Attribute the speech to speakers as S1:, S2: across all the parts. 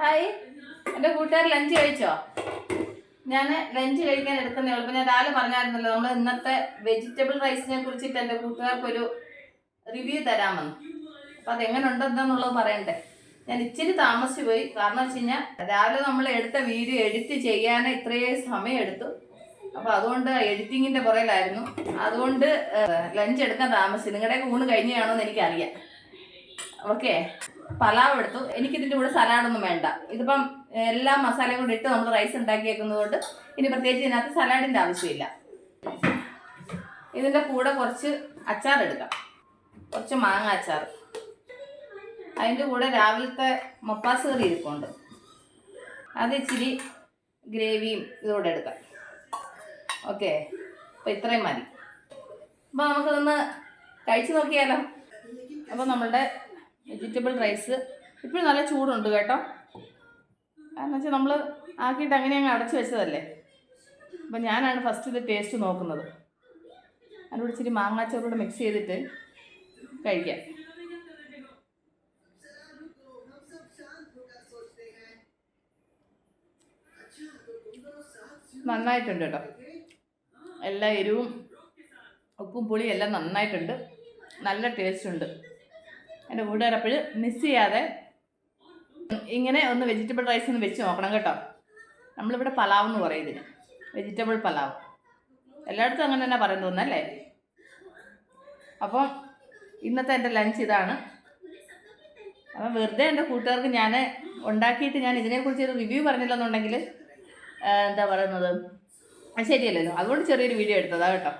S1: Hi എന്റെ കൂട്ടുകാർ lunch കഴിച്ചോ? ഞാൻ ലഞ്ച് കഴിക്കാൻ എടുക്കുന്നേ ഉള്ളൂ. ഞാൻ രാവിലെ പറഞ്ഞായിരുന്നല്ലോ നമ്മൾ ഇന്നത്തെ വെജിറ്റബിൾ റൈസിനെ കുറിച്ചിട്ട് കൂട്ടുകാർക്ക് ഒരു റിവ്യൂ തരാമെന്ന്. അപ്പം അതെങ്ങനെ ഉണ്ടെന്നുള്ളത് പറയണ്ടേ. ഞാൻ ഇച്ചിരി താമസിച്ചു പോയി. കാരണം വെച്ച് കഴിഞ്ഞാൽ രാവിലെ നമ്മൾ എടുത്ത വീഡിയോ എഡിറ്റ് ചെയ്യാൻ ഇത്രയേ സമയം എടുത്തു അപ്പോൾ അതുകൊണ്ട് എഡിറ്റിങ്ങിന്റെ പുറയിലായിരുന്നു അതുകൊണ്ട് ലഞ്ച് എടുക്കാൻ താമസിച്ചു. നിങ്ങളുടെ ഊണ് കഴിഞ്ഞാണോ എന്ന് എനിക്കറിയാം. ഓക്കെ പലാവ് എടുത്തു. എനിക്കിതിന്റെ കൂടെ സലാഡൊന്നും വേണ്ട. ഇതിപ്പം എല്ലാ മസാലയും കൂടി ഇട്ട് നമ്മൾ റൈസ് ഉണ്ടാക്കിയേക്കുന്നത് കൊണ്ട് ഇനി പ്രത്യേകിച്ച് ഇതിനകത്ത് സലാഡിന്റെ ആവശ്യമില്ല. ഇതിന്റെ കൂടെ കുറച്ച് അച്ചാർ എടുക്കാം. കുറച്ച് മാങ്ങ അച്ചാർ. അതിന്റെ കൂടെ രാവിലത്തെ മപ്പാസ് കറി ഇരിപ്പുണ്ട്. അത് ഇച്ചിരി ഗ്രേവിയും ഇതുകൂടെ എടുക്കാം. ഓക്കെ. അപ്പോൾ ഇത്രയും മതി. അപ്പോൾ നമുക്കിതൊന്ന് കഴിച്ചു നോക്കിയാലോ? അപ്പോൾ നമ്മളുടെ വെജിറ്റബിൾ റൈസ്. ഇപ്പോഴും നല്ല ചൂടുണ്ട് കേട്ടോ. കാരണം വെച്ചാൽ നമ്മൾ ആക്കിയിട്ട് അങ്ങനെ അങ്ങ് അടച്ചു വെച്ചതല്ലേ. അപ്പം ഞാനാണ് ഫസ്റ്റ് ഇത് ടേസ്റ്റ് നോക്കുന്നത്. അതിനോട് ഇച്ചിരി മാങ്ങാച്ചോറൂടെ മിക്സ് ചെയ്തിട്ട് കഴിക്കാം. നന്നായിട്ടുണ്ട് കേട്ടോ. എല്ലാ എരിവും ഉപ്പും പുളിയും എല്ലാം നന്നായിട്ടുണ്ട്. നല്ല ടേസ്റ്റ് ഉണ്ട്. എന്റെ കൂട്ടുകാരപ്പോഴും മിസ് ചെയ്യാതെ ഇങ്ങനെ ഒന്ന് വെജിറ്റബിൾ റൈസ് ഒന്ന് വെച്ച് നോക്കണം കേട്ടോ. നമ്മളിവിടെ പലാവ് എന്ന് പറയും ഇതിന്. വെജിറ്റബിൾ പലാവ്. എല്ലായിടത്തും അങ്ങനെ തന്നെ പറയുന്നു തോന്നല്ലേ അപ്പം ഇന്നത്തെ എന്റെ ലഞ്ച് ഇതാണ്. അപ്പം വെറുതെ എന്റെ കൂട്ടുകാർക്ക് ഞാൻ ഉണ്ടാക്കിയിട്ട് ഞാൻ ഇതിനെക്കുറിച്ച് ഒരു റിവ്യൂ പറഞ്ഞില്ലെന്നുണ്ടെങ്കിൽ എന്താ പറയുന്നത്? ശരിയല്ലല്ലോ. അതുകൊണ്ട് ചെറിയൊരു വീഡിയോ എടുത്തതാ കേട്ടോ.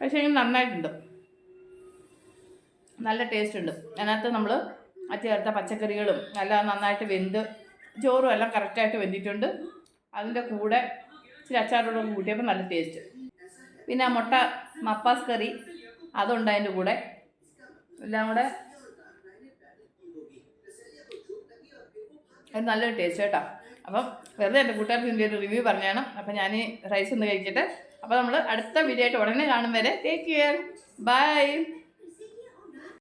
S1: പക്ഷേ നന്നായിട്ടുണ്ട്. നല്ല ടേസ്റ്റ് ഉണ്ട്. അതിനകത്ത് നമ്മൾ ആ ചേർത്ത പച്ചക്കറികളും എല്ലാം നന്നായിട്ട് വെന്ത് ചോറും എല്ലാം കറക്റ്റായിട്ട് വെന്തിട്ടുണ്ട്. അതിന്റെ കൂടെ ഇച്ചിരി അച്ചാറോടും കൂട്ടിയപ്പോൾ നല്ല ടേസ്റ്റ് പിന്നെ ആ മുട്ട മപ്പാസ് കറി അതുണ്ട് അതിന്റെ കൂടെ. എല്ലാം കൂടെ നല്ലൊരു ടേസ്റ്റ് കേട്ടോ. അപ്പം വെറുതെ എന്റെ കൂട്ടുകാർക്ക് ഇതിന്റെ ഒരു റിവ്യൂ പറഞ്ഞാണ് അപ്പം ഞാൻ റൈസ് ഒന്ന് കഴിച്ചിട്ട്. അപ്പോൾ നമ്മൾ അടുത്ത വീഡിയോ ആയിട്ട് ഉടനെ കാണും വരെ. Take care bye